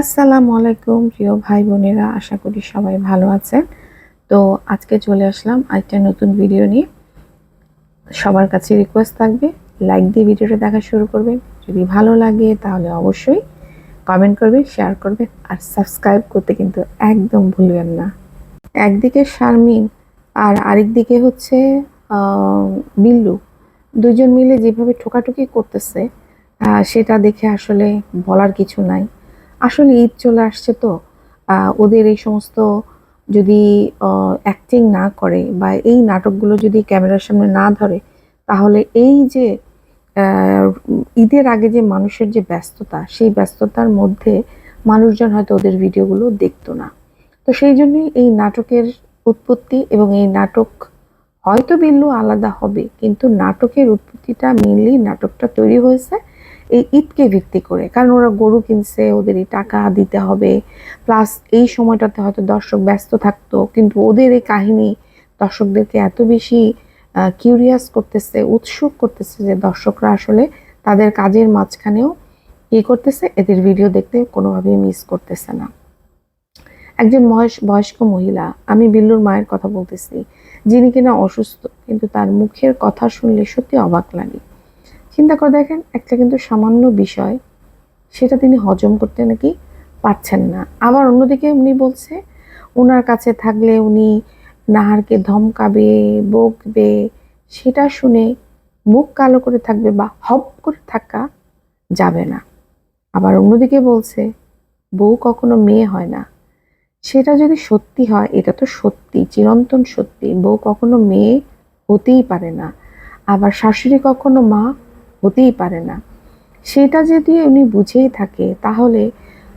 আসসালামু আলাইকুম প্রিয় ভাই বোনেরা আশা করি সবাই ভালো আছেন। তো আজকে চলে আসলাম একটা নতুন ভিডিও নিয়ে। সবার কাছে রিকোয়েস্ট থাকবে লাইক দিয়ে ভিডিওটা দেখা শুরু করবেন। যদি ভালো লাগে তাহলে অবশ্যই কমেন্ট করবেন শেয়ার করবেন আর সাবস্ক্রাইব করতে কিন্তু একদম ভুলবেন না। একদিকে শারমিন আর আরেকদিকে হচ্ছে আহ, বিল্লু দুজন মিলে যেভাবে ঠোকাঠুকি করতেছে সেটা দেখে আসলে বলার কিছু নাই। আসলে ঈদ চলে আসছে তো ওদের এই সমস্ত যদি অ্যাক্টিং না করে বা এই নাটকগুলো যদি ক্যামেরার সামনে না ধরে, তাহলে এই যে ঈদের আগে যে মানুষের যে ব্যস্ততা, সেই ব্যস্ততার মধ্যে মানুষজন হয়তো ওদের ভিডিওগুলো দেখতো না। তো সেই জন্যই এই নাটকের উৎপত্তি এবং এই নাটক হয়তো বিল্লু আলাদা হবে, কিন্তু নাটকের উৎপত্তিটা মেনলি নাটকটা তৈরি হয়েছে এই ঈদকে ভিত্তি করে। কারণ ওরা গরু কিনছে ওদের এই টাকা দিতে হবে। প্লাস এই সময়টাতে হয়তো দর্শক ব্যস্ত থাকতো, কিন্তু ওদের এই কাহিনী দর্শকদেরকে এত বেশি কিউরিয়াস করতেছে, উৎসুক করতেছে যে দর্শকরা আসলে তাদের কাজের মাঝখানেও কি করতেছে, এদের ভিডিও দেখতে কোনোভাবেই মিস করতেছে না। একজন বয়স বয়স্ক মহিলা, আমি বিল্লুর মায়ের কথা বলতেছি, যিনি কিনা অসুস্থ, কিন্তু তার মুখের কথা শুনলে সত্যি অবাক লাগে। চিন্তা করে দেখেন, একটা কিন্তু সামান্য বিষয়, সেটা তিনি হজম করতে নাকি পারছেন না। আবার অন্যদিকে উনি বলছে, ওনার কাছে থাকলে উনি নাহারকে ধমকাবে, বকবে, সেটা শুনে মুখ কালো করে থাকবে বা হপ করে থাকা যাবে না। আবার অন্যদিকে বলছে, বউ কখনো মেয়ে হয় না। সেটা যদি সত্যি হয়, এটা তো সত্যি, চিরন্তন সত্যি, বউ কখনো মেয়ে হতেই পারে না। আবার শাশুড়ি কখনো মা হতেই পারে না। সেটা যদি উনি বুঝেই থাকে, তাহলে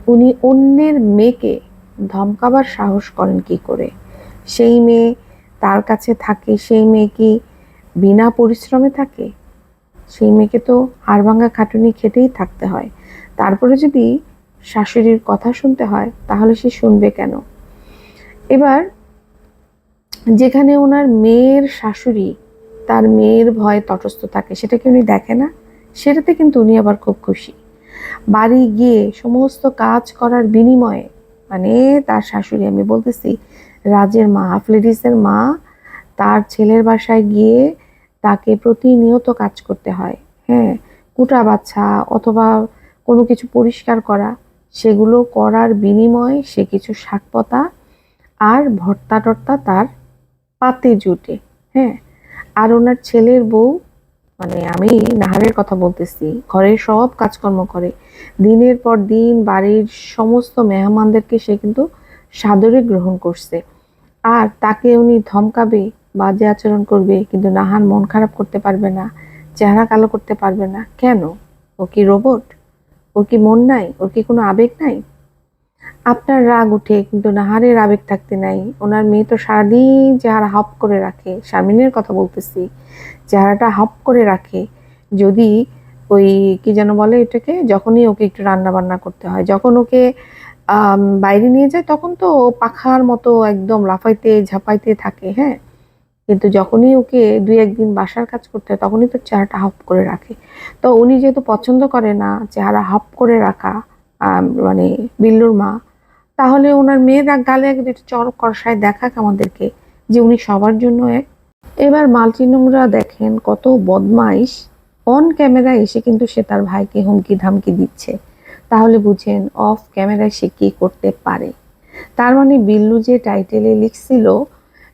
উনি অন্যের মেয়েকে ধমকাবার সাহস করেন কি করে? সেই মেয়ে তার কাছে থাকে, সেই মেয়ে কি বিনা পরিশ্রমে থাকে? সেই মেয়েকে তো হাড়ভাঙ্গা খাটুনি খেটেই থাকতে হয়। তারপরে যদি শাশুড়ির কথা শুনতে হয়, তাহলে সে শুনবে কেন? এবার যেখানে ওনার মেয়ের শাশুড়ি তার মেয়ের ভয়ে তটস্থ থাকে সেটাকে উনি দেখে না? সেটাতে কিন্তু উনি আবার খুব খুশি। বাড়ি গিয়ে সমস্ত কাজ করার বিনিময়ে মানে তার শাশুড়ি, আমি বলতেছি, রাজের মা, আফলেডিসের মা, তার ছেলের বাসায় গিয়ে তাকে প্রতিনিয়ত কাজ করতে হয়। হ্যাঁ কুটা বাচ্চা অথবা কোনো কিছু পরিষ্কার করা, সেগুলো করার বিনিময়ে সে কিছু শাকপতা আর ভর্তা টর্তা তার পাতে জুটে। হ্যাঁ আর ওনার ছেলের বউ মানে আমি নাহারের কথা বলতেছি, ঘরের সব কাজকর্ম করে। দিনের পর দিন বাড়ির সমস্ত মেহমানদেরকে সে কিন্তু সাদরে গ্রহণ করছে। আর তাকে উনি ধমকাবে, বাজে আচরণ করবে, কিন্তু নাহার মন খারাপ করতে পারবে না, চেহারা কালো করতে পারবে না। কেন? ও কি রোবট ওর কি মন নাই? ওর কি কোনো আবেগ নাই? আপনার রাগ উঠে, কিন্তু নাহারের আবেগ থাকতে নাই। ওনার মেয়ে তো সারাদিন চেহারা হপ করে রাখে। শামিনের কথা বলতেছি, চেহারাটা হপ করে রাখে। যদি ওই, কি যেন বলে এটাকে, যখনই ওকে একটু রান্না বান্না করতে হয়, যখন ওকে বাইরে নিয়ে যায়, তখন তো পাখার মতো একদম লাফাইতে, ঝাপাইতে থাকে হ্যাঁ? কিন্তু যখনই ওকে দুই একদিন বাসার কাজ করতে হয়, তখনই তো চেহারাটা হপ করে রাখে। তো উনি যেহেতু পছন্দ করে না, চেহারা হপ করে রাখা মানে বিল্লুর মা, তাহলে ওনার মেয়ের গালে এক দুটো চর কষায় দেখাক আমাদেরকে যে উনি সবার জন্য এক এবার মালচি নোংরা দেখেন কত বদমাইশ। অন ক্যামেরা এসে কিন্তু সে তার ভাইকে হুমকি ধামকি দিচ্ছে। তাহলে বুঝেন অফ ক্যামেরায় সে কি করতে পারে। তার মানে বিল্লু যে টাইটেলে লিখছিল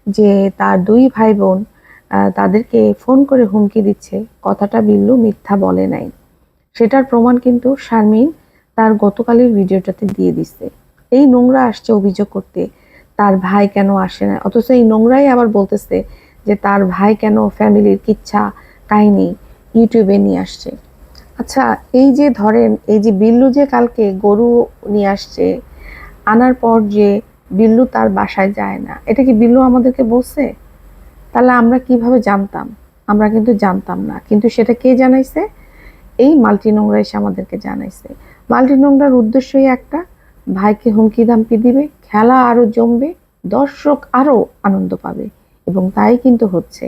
যে তার দুই ভাই বোন তাদেরকে ফোন করে হুমকি দিচ্ছে, কথাটা বিল্লু মিথ্যা বলে নাই। সেটার প্রমাণ কিন্তু শারমিন তার গতকালের ভিডিওটাতে দিয়ে দিছে। এই নোংরা আসছে অভিযোগ করতে, তার ভাই কেন আসে না? অথচ এই নোংরাই আবার বলতেছে যে তার ভাই কেন ফ্যামিলির কিচ্ছা, কাহিনী ইউটিউবে নিয়ে আসছে। আচ্ছা এই যে ধরেন, এই যে বিল্লু যে কালকে গরু নিয়ে আসছে, আনার পর যে বিল্লু তার বাসায় যায় না, এটা কি বিল্লু আমাদেরকে বলছে? তাহলে আমরা কীভাবে জানতাম? আমরা কিন্তু জানতাম না। কিন্তু সেটা কে জানাইছে? এই মাল্টি নোংরা এসে আমাদেরকে জানাইছে। মাল্টি নোংরার উদ্দেশ্যই একটা। ভাইকে হুমকি দামকি দিবে, খেলা আরও জমবে, দর্শক আরও আনন্দ পাবে। এবং তাই কিন্তু হচ্ছে।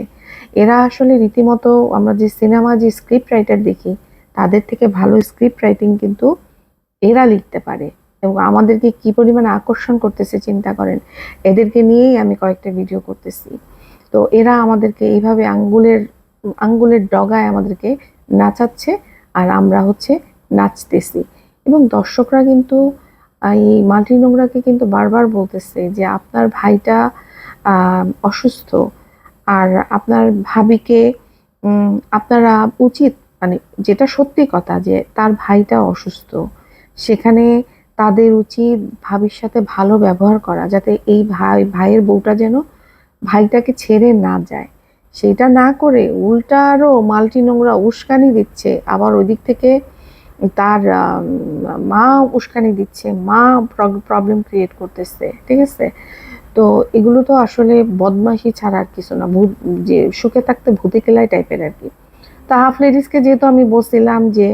এরা আসলে রীতিমতো আমরা যে সিনেমা, যে স্ক্রিপ্ট রাইটার দেখি, তাদের থেকে ভালো স্ক্রিপ্ট রাইটিং কিন্তু এরা লিখতে পারে। এবং আমাদেরকে কি পরিমাণে আকর্ষণ করতেছে চিন্তা করেন, এদেরকে নিয়েই আমি কয়েকটা ভিডিও করতেছি। তো এরা আমাদেরকে এইভাবে আঙ্গুলের আঙ্গুলের ডগায় আমাদেরকে নাচাচ্ছে, আর আমরা হচ্ছে নাচতেছি। এবং দর্শকরা কিন্তু এই মাল্টি নোংরাকে কিন্তু বারবার বলতেছে যে আপনার ভাইটা অসুস্থ আর আপনার ভাবিকে আপনারা উচিত মানে যেটা সত্যি কথা যে তার ভাইটা অসুস্থ, সেখানে তাদের উচিত ভাবির সাথে ভালো ব্যবহার করা যাতে এই ভাই, ভাইয়ের বউটা যেন ভাইটাকে ছেড়ে না যায়। সেটা না করে উল্টা আরও মাল্টি নোংরা উস্কানি দিচ্ছে, আবার ওই দিক থেকে তার মা উস্কানি দিচ্ছে, মা প্রবলেম ক্রিয়েট করতেছে, ঠিক আছে? তো এগুলো তো আসলে বদমাশি ছাড়া আর কিছু না, ভূত, যে সুখে থাকতে ভূতে কেলাই টাইপের আর কি। তা হাফ লেডিসকে যেহেতু আমি বলছিলাম যে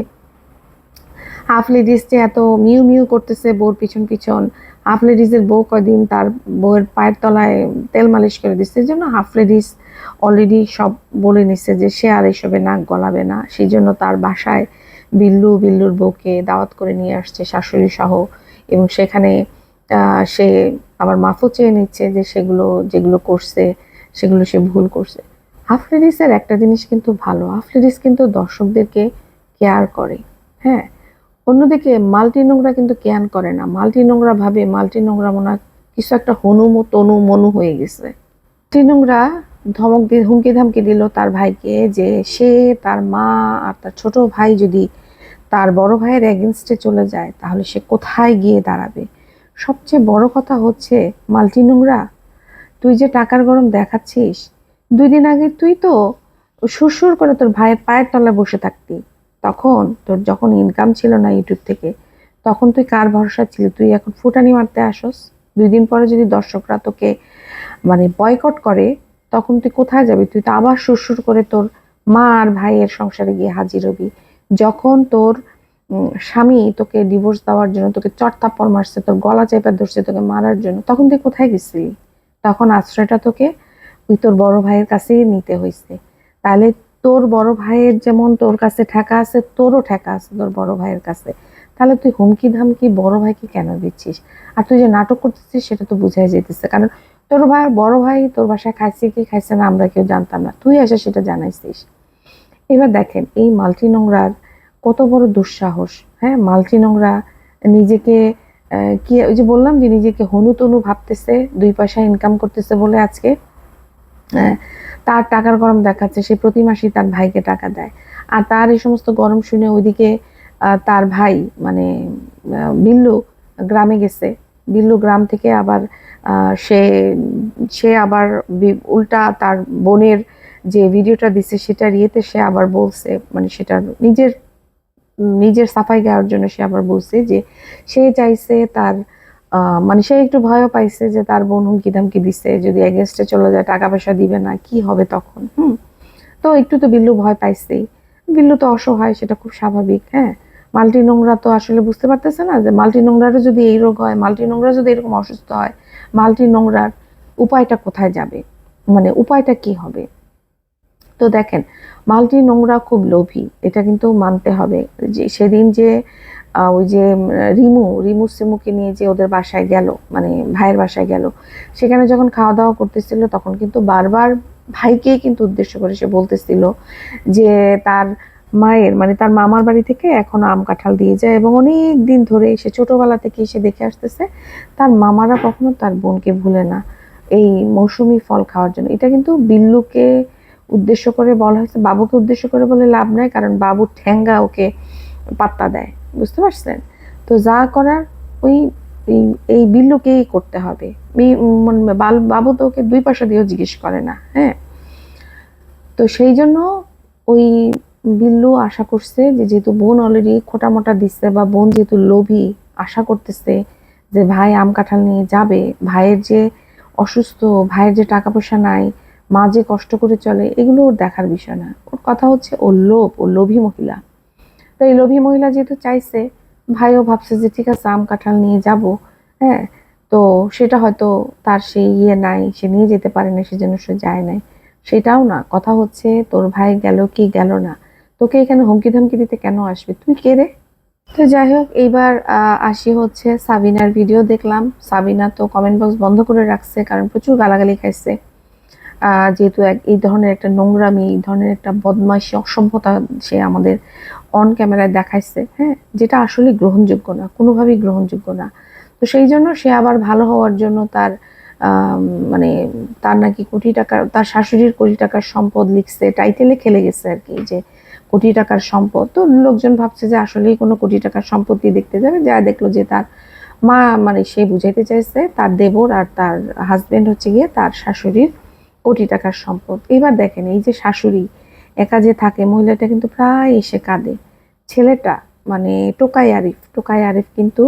হাফ লেডিস যে এত মিউ মিউ করতেছে বউর পিছন পিছন হাফ লেডিসের বউ কয়দিন তার বউয়ের পায়ের তলায় তেল মালিশ করে দিচ্ছে, এই জন্য হাফ লেডিস অলরেডি সব বলে নিচ্ছে যে সে আর এসবে নাক গলাবে না, সেই জন্য তার বাসায় বিল্লু বিল্লুর বউকে দাওয়াত করে নিয়ে আসছে শাশুড়ি সহ। এবং সেখানে সে আবার মাফও চেয়ে নিচ্ছে যে সেগুলো, যেগুলো করছে, সেগুলো সে ভুল করছে। হাফ লেডিসের একটা জিনিস কিন্তু ভালো, হাফ লেডিস কিন্তু দর্শকদেরকে কেয়ার করে হ্যাঁ। অন্যদিকে মাল্টি নোংরা কিন্তু কেয়ার করে না। মাল্টি নোংরা ভাবে, মাল্টি নোংরা মনে কিছু একটা হনু তনু মনু হয়ে গেছে। মাল্টি নোংরা ধমক দিয়ে হুমকি ধামকি দিল তার ভাইকে যে সে, তার মা আর তার ছোট ভাই যদি তার বড় ভাইয়ের এগেনস্টে চলে যায়, তাহলে সে কোথায় গিয়ে দাঁড়াবে? সবচেয়ে বড় কথা হচ্ছে, মাল্টি নোংরা, তুই যে টাকার গরম দেখাচ্ছিস, দুই দিন আগে তুই তো সুরসুর করে তোর ভাইয়ের পায়ের তলায় বসে থাকতি, তখন তোর যখন ইনকাম ছিল না ইউটিউব থেকে, তখন তুই কার ভরসা ছিলি? তুই এখন ফুটানি মারতে আসস? দুই দিন পরে যদি দর্শকরা তোকে মানে বয়কট করে, তখন তুই কোথায় যাবি? তুই তো আবার সুরসুর করে তোর মা আর ভাইয়ের সংসারে গিয়ে হাজির হবি। যখন তোর স্বামী তোকে ডিভোর্স দেওয়ার জন্য, তোকে চটথাপ্পড় মারছে, তোর গলা চেপে ধরছে, তোকে মারার জন্য, তখন তুই কোথায় গেছিলি? তখন আশ্রয়টা তোকে ওই তোর বড় ভাইয়ের কাছেই নিতে হয়েছে। তাহলে তোর বড় ভাইয়ের যেমন তোর কাছে ঠেকা আছে, তোরও ঠেকা আছে তোর বড় ভাইয়ের কাছে। তাহলে তুই হুমকি ধামকি বড় ভাইকে কেন দিচ্ছিস? আর তুই যে নাটক করতেছিস, সেটা তো বুঝাই যেতেছে কারণ তোর ভাই, বড় ভাই তোর বাসায় খাইছে কি, খাইছে না, আমরা কেউ জানতাম না। তুই এসে সেটা জানাইছিস। এবার দেখেন এই মাল্টি নোংরার কত বড় দুঃসাহস। হ্যাঁ মাল্টি নোংরা নিজেকে কি ওই যে বললাম যে নিজেকে হনু তনু ভাবতেছে দুই পয়সা ইনকাম করতেছে বলে আজকে আহ, তার টাকার গরম দেখাচ্ছে সে প্রতি মাসেই তার ভাইকে টাকা দেয়। আর তার এই সমস্ত গরম শুনে ওইদিকে তার ভাই মানে বিল্লু গ্রামে গেছে। বিল্লু গ্রাম থেকে আবার সে সে আবার উল্টা তার বোনের যে ভিডিওটা দিছে সেটার ইয়েতে সে আবার বলছে মানে সেটা নিজের নিজের সাফাই গাওয়ার জন্য সে আবার বলছে যে সে চাইছে তার মানে সে একটু ভয়ও পাইছে যে তার বোন হুমকি ধামকি দিছে, যদি এগেনস্টে চলে যায় টাকা পয়সা দিবে না, কি হবে তখন? হুম? তো একটু তো বিল্লু ভয় পাইছেই। বিল্লু তো অসহায়, সেটা খুব স্বাভাবিক হ্যাঁ? মাল্টি নোংরা তো আসলে বুঝতে পারতেছে না যে মাল্টি নোংরারও যদি এই রোগ হয়, মাল্টি নোংরা যদি এরকম অসুস্থ হয়, মাল্টি নোংরার উপায়টা কোথায় যাবে? মানে উপায়টা কি হবে? তো দেখেন, মালটি নোংরা খুব লোভী, এটা কিন্তু মানতে হবে। যে সেদিন যে ওই যে রিমু রিমু সিমুকে নিয়ে যে ওদের বাসায় গেল মানে ভাইয়ের বাসায় গেল, সেখানে যখন খাওয়া দাওয়া করতেছিল, তখন কিন্তু বারবার ভাইকেই কিন্তু উদ্দেশ্য করে সে বলতেছিল যে তার মায়ের মানে তার মামার বাড়ি থেকে এখনও আম কাঁঠাল দিয়ে যায় এবং অনেক দিন ধরে সে ছোটবেলা থেকে এসে দেখে আসতেছে, তার মামারা কখনো তার বোনকে ভুলে না, এই মৌসুমি ফল খাওয়ার জন্য। এটা কিন্তু বিল্লুকে উদ্দেশ্য করে বলা হয়েছে, বাবুকে উদ্দেশ্য করে বলে লাভ নাই, কারণ বাবুর ঠ্যাঙ্গা ওকে পাত্তা দেয়। বুঝতে পারছেন? তো যা করার ওই, এই- বিল্লুকেই করতে হবে। বাবু তো ওকে দুই পয়সা দিয়েও জিজ্ঞেস করে না হ্যাঁ? তো সেই জন্য ওই বিল্লু আশা করছে যে যেহেতু বোন অলরেডি খোটা মোটা দিচ্ছে বা বোন যেহেতু লোভী, আশা করতেছে যে ভাই আম কাঁঠাল নিয়ে যাবে, ভাইয়ের যে অসুস্থ, ভাইয়ের যে টাকা পয়সা নাই মা যে কষ্ট করে চলে, এগুলো ওর দেখার বিষয় না। ওর কথা হচ্ছে ওর লোভ ও লোভী মহিলা। তো এই লোভী মহিলা যেহেতু চাইছে, ভাইও ভাবছে যে ঠিক আছে, আম কাঁঠাল নিয়ে যাব হ্যাঁ? তো সেটা হয়তো তার সেই ইয়ে নাই, সে নিয়ে যেতে পারে না, সেজন্য সে যায় নাই। সেটাও না, কথা হচ্ছে তোর ভাই গেল কি গেল না। তোকে এখানে হুমকি ধমকি দিতে কেন আসবে? তুই কে রে? তো যাই হোক, এইবার আসি হচ্ছে সাবিনার ভিডিও দেখলাম। সাবিনা তো কমেন্ট বক্স বন্ধ করে রাখছে, কারণ প্রচুর গালাগালি খাইছে। যেহেতু এক এই ধরনের একটা নোংরামি, এই ধরনের একটা বদমাইশি, অসভ্যতা সে আমাদের অন ক্যামেরায় দেখাইছে হ্যাঁ? যেটা আসলে গ্রহণযোগ্য না, কোনোভাবেই গ্রহণযোগ্য না। তো সেই জন্য সে আবার ভালো হওয়ার জন্য তার মানে তার নাকি কোটি টাকার, তার শাশুড়ির কোটি টাকার সম্পদ লিখছে, টাইটেলে খেলে গেছে আর কি, যে কোটি টাকার সম্পদ। তো লোকজন ভাবছে যে আসলেই কোনো কোটি টাকার সম্পত্তি দেখতে যাবে, যা দেখল যে তার মা মানে সে বুঝাইতে চাইছে, তার দেবর আর তার হাজবেন্ড হচ্ছে গিয়ে তার শাশুড়ির কোটি টাকার সম্পদ। এবার দেখেন, এই যে শাশুড়ি একা যে থাকে, মহিলাটা কিন্তু প্রায় এসে কাঁদে। ছেলেটা মানে টোকাই আরিফ টোকাই আরিফ কিন্তু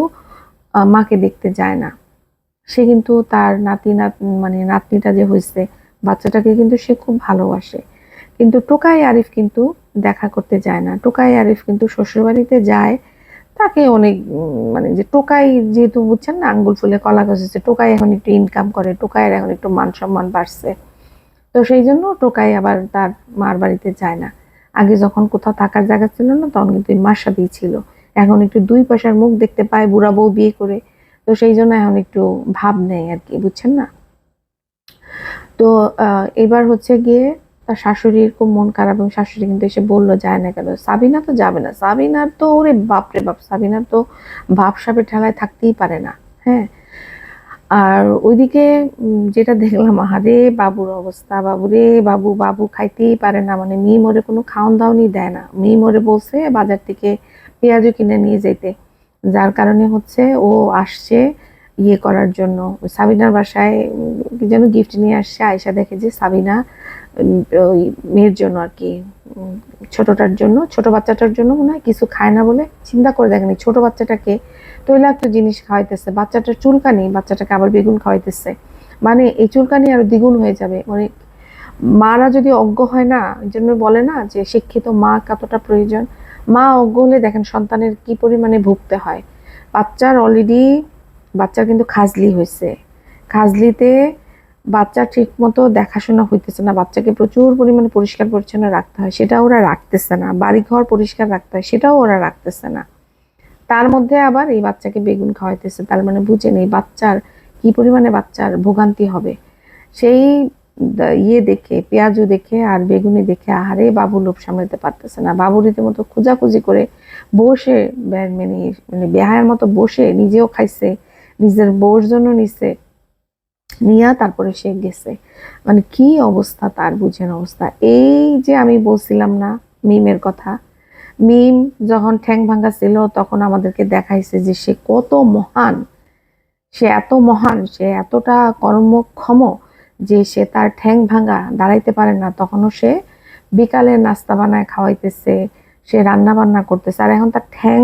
মাকে দেখতে যায় না। সে কিন্তু তার নাতি নাত মানে নাতনিটা যে হয়েছে, বাচ্চাটাকে কিন্তু সে খুব ভালোবাসে। কিন্তু টোকাই আরিফ কিন্তু দেখা করতে যায় না। টোকাই আরিফ কিন্তু শ্বশুরবাড়িতে যায়, তাকে অনেক মানে যে টোকাই যেহেতু বুঝছেন না, আঙ্গুল ফুলে কলা গেছে টোকাই এখন একটু ইনকাম করে, টোকাইয়ের এখন একটু মান সম্মান বাড়ছে। তো সেই জন্য টোকাই আবার তার মার বাড়িতে যায় না। আগে যখন কোথাও থাকার জায়গা ছিল না, তখন কিন্তু মার সাথেই ছিল। এখন একটু দুই পয়সার মুখ দেখতে পায় বুড়া বউ বিয়ে করে। তো সেই জন্য এখন একটু ভাব নেয় আর কি, বুঝছেন না? তো এবার হচ্ছে গিয়ে তার শাশুড়ির খুব মন খারাপ এবং শাশুড়ি কিন্তু এসে বলল, যায় না কেন? সাবিনা তো যাবে না। সাবিনার তো, ওরে বাপরে বাপ, সাবিনার তো বাপ সাপের ঠেলায় থাকতেই পারে না। হ্যাঁ? আর ওইদিকে যেটা দেখলাম, আহারে বাবুর অবস্থা। বাবুরে, বাবু বাবু খাইতেই পারে না। মানে মেয়ে মরে কোনো খাওয়ান দাওয়ানি দেয় না। মেয়ে মরে বলছে বাজার থেকে পেঁয়াজও কিনে নিয়ে যেতে যার কারণে হচ্ছে ও আসছে ইয়ে করার জন্য। সাবিনার বাসায় যেন গিফট নিয়ে আসছে। আয়সা দেখে যে সাবিনা ওই মেয়ের জন্য আর কি। ছোটটার জন্য, ছোট বাচ্চাটার জন্য মনে হয় কিছু খায় না বলে চিন্তা করে দেখেনি। ছোট বাচ্চাটাকে তৈলাক্ত জিনিস খাওয়াইতেছে, বাচ্চাটার চুলকানি, বাচ্চাটাকে আবার বেগুন খাওয়াইতেছে। মানে এই চুলকানি আরও দ্বিগুণ হয়ে যাবে। মানে মারা যদি অজ্ঞ হয় না, এই জন্য বলে না যে শিক্ষিত মা কতটা প্রয়োজন। মা অজ্ঞ হলে দেখেন সন্তানের কি পরিমাণে ভুগতে হয়। বাচ্চার অলরেডি বাচ্চার কিন্তু খাজলি হয়েছে খাজলিতে বাচ্চা ঠিক মতো দেখাশোনা হইতেছে না, বাচ্চাকে প্রচুর পরিমাণে পরিষ্কার পরিচ্ছন্ন রাখতে হয়, সেটা ওরা রাখতেছে না, বাড়িঘর পরিষ্কার রাখতে হয়, সেটাও ওরা রাখতেছে না। তার মধ্যে আবার এই বাচ্চাকে বেগুন খাওয়াইতেছে, তার মানে বুঝেন এই বাচ্চার কি পরিমাণে বাচ্চার ভোগান্তি হবে। সেই ইয়ে দেখে পেঁয়াজু দেখে আর বেগুনি দেখে আহারে বাবু লোভ সামলাতে পারতেছে না। বাবু রীতিমতো খোঁজাখুঁজি করে বসে মানে মানে বেহায়ের মতো বসে নিজেও খাইছে, নিজের বউর জন্য নিছে। নিয়া তারপরে সে গেছে। মানে কি অবস্থা, তার বুঝেন অবস্থা। এই যে আমি বলছিলাম না, মিমের কথা, মিম যখন ঠ্যাং ভাঙ্গা ছিল তখন আমাদেরকে দেখাইছে যে সে কত মহান, সে এত মহান, সে এতটা কর্মক্ষম যে সে তার ঠ্যাং ভাঙ্গা দাঁড়াইতে পারে না। তখনও সে বিকালে নাস্তা বানায় খাওয়াইতেছে, সে রান্না বান্না করতেছে। আর এখন তার ঠ্যাং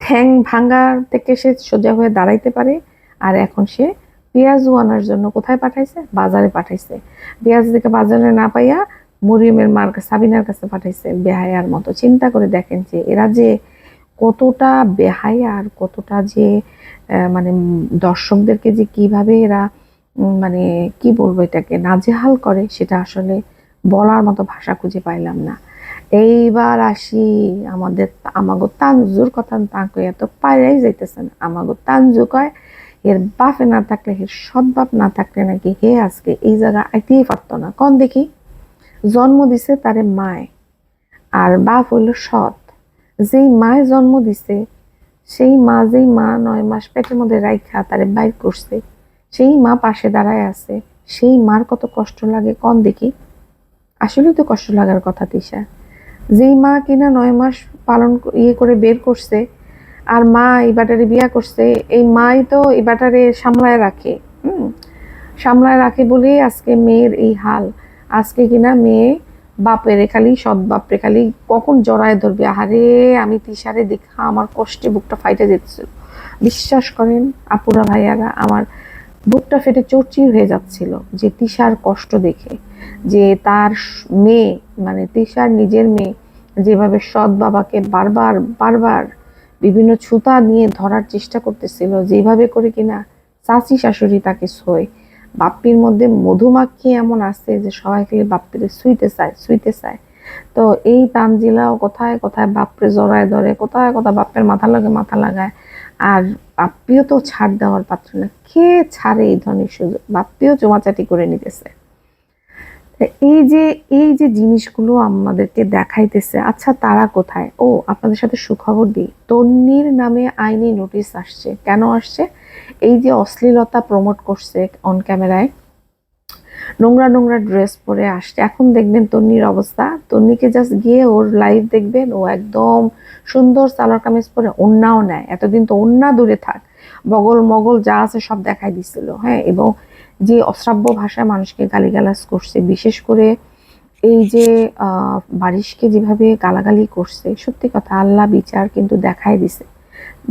ঠ্যাং ভাঙ্গার থেকে সে সোজা হয়ে দাঁড়াইতে পারে, আর এখন সে পেঁয়াজু আনার জন্য কোথায় পাঠাইছে? বাজারে পাঠাইছে। পেঁয়াজ দিকে বাজারে না পাইয়া মরিয়মের মার সাবিনার কাছে পাঠাইছে বেহায়ার মতো। চিন্তা করে দেখেন যে এরা যে কতটা বেহায়া আর কতটা যে মানে দর্শকদেরকে যে কীভাবে এরা মানে কি বলব এটাকে, নাজেহাল করে, সেটা আসলে বলার মতো ভাষা খুঁজে পাইলাম না। এইবার আসি আমাদের আমাগো তানজুর কথা, তাকে এত পাইরাই যাইতেছেন আমাগো তানজু কয় এর বাপে না থাকলে, এর সৎ বাপ না থাকলে নাকি হে আজকে এই জায়গা আইতেই পারতো না। কন দেখি, জন্ম দিছে তারে মায়, আর বাপ হইল সৎ। যেই মায় জন্ম দিছে, সেই মা যেই মা নয় মাস পেটের মধ্যে রাইখা তারে বাইর করছে, সেই মা পাশে দাঁড়ায় আছে, সেই মার কত কষ্ট লাগে, কন দেখি। আসলেই তো কষ্ট লাগার কথা, তিশা। যেই মা কিনা নয় মাস পালন ইয়ে করে বের করছে আর মা এই বাটারে বিয়া করছে, এই মাই তো এই বাটারে সামলায় রাখে, হুম? সামলায় রাখে বলেই আজকে মেয়ের এই হাল। আজকে কিনা মেয়ে বাপের খালি, সৎ বাপরে খালি কখন জড়ায় ধরবে? আহারে, আমি তিশারে দেখা আমার কষ্টে বুকটা ফাইটে যেতেছিল বিশ্বাস করেন, আপুরা ভাইয়ারা, আমার বুকটা ফেটে চর্চির হয়ে যাচ্ছিল যে তিশার কষ্ট দেখে, যে তার মেয়ে মানে তিশার নিজের মেয়ে, যেভাবে সৎ বাবাকে বারবার বারবার বিভিন্ন ছুতা নিয়ে ধরার চেষ্টা করতেছিল যেভাবে করে কিনা চাচি শাশুড়ি তাকে সই বাপ্পির মধ্যে মধুমাখি এমন আছে যে সবাই খালি বাপ্পিরে শুইতে চায় শুইতে চায়। তো এই তানজিলাও কোথায় কোথায় বাপরে জড়ায় ধরে, কোথায় কোথায় বাপের মাথা লাগে, মাথা লাগায়। আর বাপ্পিও তো ছাড় দেওয়ার পাত্র না, কে ছাড়ে এই ধরনের সুযোগ? বাপ্পিও চোমাচাটি করে নিতেছে। এই যে এই যে জিনিসগুলো আমাদেরকে দেখাইতেছে আচ্ছা তারা কোথায়? ও, আপনাদের সাথে সুখবর দিই। তন্নির নামে আইনি নোটিশ আসছে। কেন আসছে? এই যে অশ্লীলতা প্রমোট করছে অন ক্যামেরায় নোংরা নোংরা ড্রেস পরে আসছে। এখন দেখবেন তন্নির অবস্থা। তন্নিকে জাস্ট গিয়ে ওর লাইভ দেখবেন। ও একদম সুন্দর সালোয়ার কামিজ পরে ওন্নাও নেয়। এতদিন তো ওন্না দূরে থাক। বগল মগল যা আছে সব দেখাই দিছিল। হ্যাঁ এবং যে অশ্রাব্য ভাষায় মানুষকে গালিগালাজ করছে, বিশেষ করে এই যে বারিশকে যেভাবে গালাগালি করছে, সত্যি কথা আল্লাহ বিচার কিন্তু দেখাই দিছে।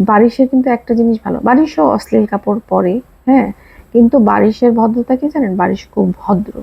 বারিশের কিন্তু একটা জিনিস ভালো, বারিশও অশ্লীল কাপড় পরে হ্যাঁ? কিন্তু বারিশের ভদ্রতা কি জানেন? বারিশ খুব ভদ্র।